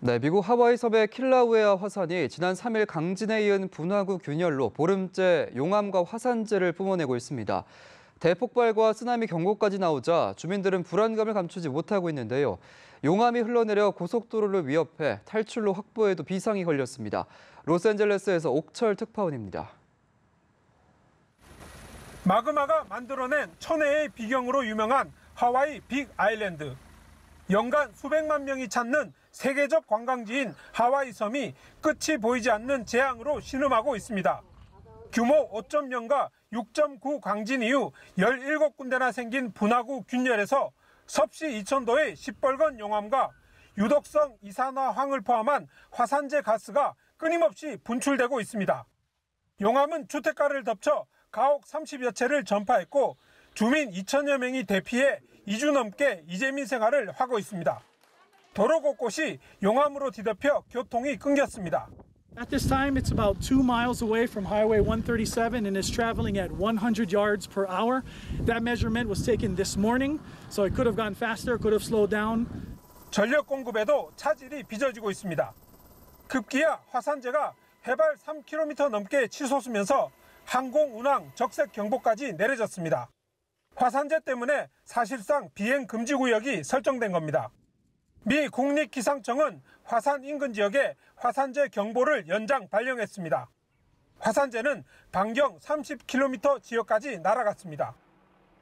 네, 미국 하와이 섬의 킬라우에아 화산이 지난 3일 강진에 이은 분화구 균열로 보름째 용암과 화산재를 뿜어내고 있습니다. 대폭발과 쓰나미 경고까지 나오자 주민들은 불안감을 감추지 못하고 있는데요. 용암이 흘러내려 고속도로를 위협해 탈출로 확보에도 비상이 걸렸습니다. 로스앤젤레스에서 옥철 특파원입니다. 마그마가 만들어낸 천혜의 비경으로 유명한 하와이 빅 아일랜드. 연간 수백만 명이 찾는 세계적 관광지인 하와이 섬이 끝이 보이지 않는 재앙으로 신음하고 있습니다. 규모 5.0과 6.9 강진 이후 17군데나 생긴 분화구 균열에서 섭씨 2천도의 시뻘건 용암과 유독성 이산화황을 포함한 화산재 가스가 끊임없이 분출되고 있습니다. 용암은 주택가를 덮쳐 가옥 30여 채를 전파했고 주민 2천여 명이 대피해 2주 넘게 이재민 생활을 하고 있습니다. 도로 곳곳이 용암으로 뒤덮여 교통이 끊겼습니다. At this time, it's about two miles away from Highway 137 and is traveling at 100 yards per hour. That measurement was taken this morning, so it could have gone faster, could have slowed down. 전력 공급에도 차질이 빚어지고 있습니다. 급기야 화산재가 해발 3km 넘게 치솟으면서 항공 운항 적색 경보까지 내려졌습니다. 화산재 때문에 사실상 비행 금지 구역이 설정된 겁니다. 미 국립기상청은 화산 인근 지역에 화산재 경보를 연장 발령했습니다. 화산재는 반경 30km 지역까지 날아갔습니다.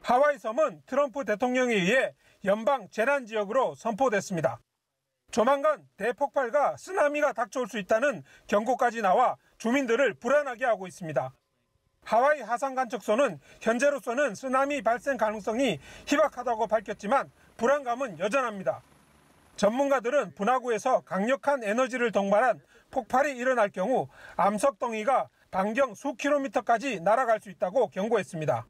하와이 섬은 트럼프 대통령에 의해 연방 재난 지역으로 선포됐습니다. 조만간 대폭발과 쓰나미가 닥쳐올 수 있다는 경고까지 나와 주민들을 불안하게 하고 있습니다. 하와이 하산관측소는 현재로서는 쓰나미 발생 가능성이 희박하다고 밝혔지만 불안감은 여전합니다. 전문가들은 분화구에서 강력한 에너지를 동반한 폭발이 일어날 경우 암석덩이가 반경 수 킬로미터까지 날아갈 수 있다고 경고했습니다.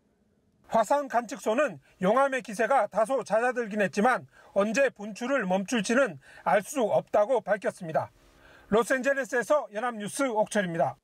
화산 관측소는 용암의 기세가 다소 잦아들긴 했지만 언제 분출을 멈출지는 알 수 없다고 밝혔습니다. 로스앤젤레스에서 연합뉴스 옥철입니다.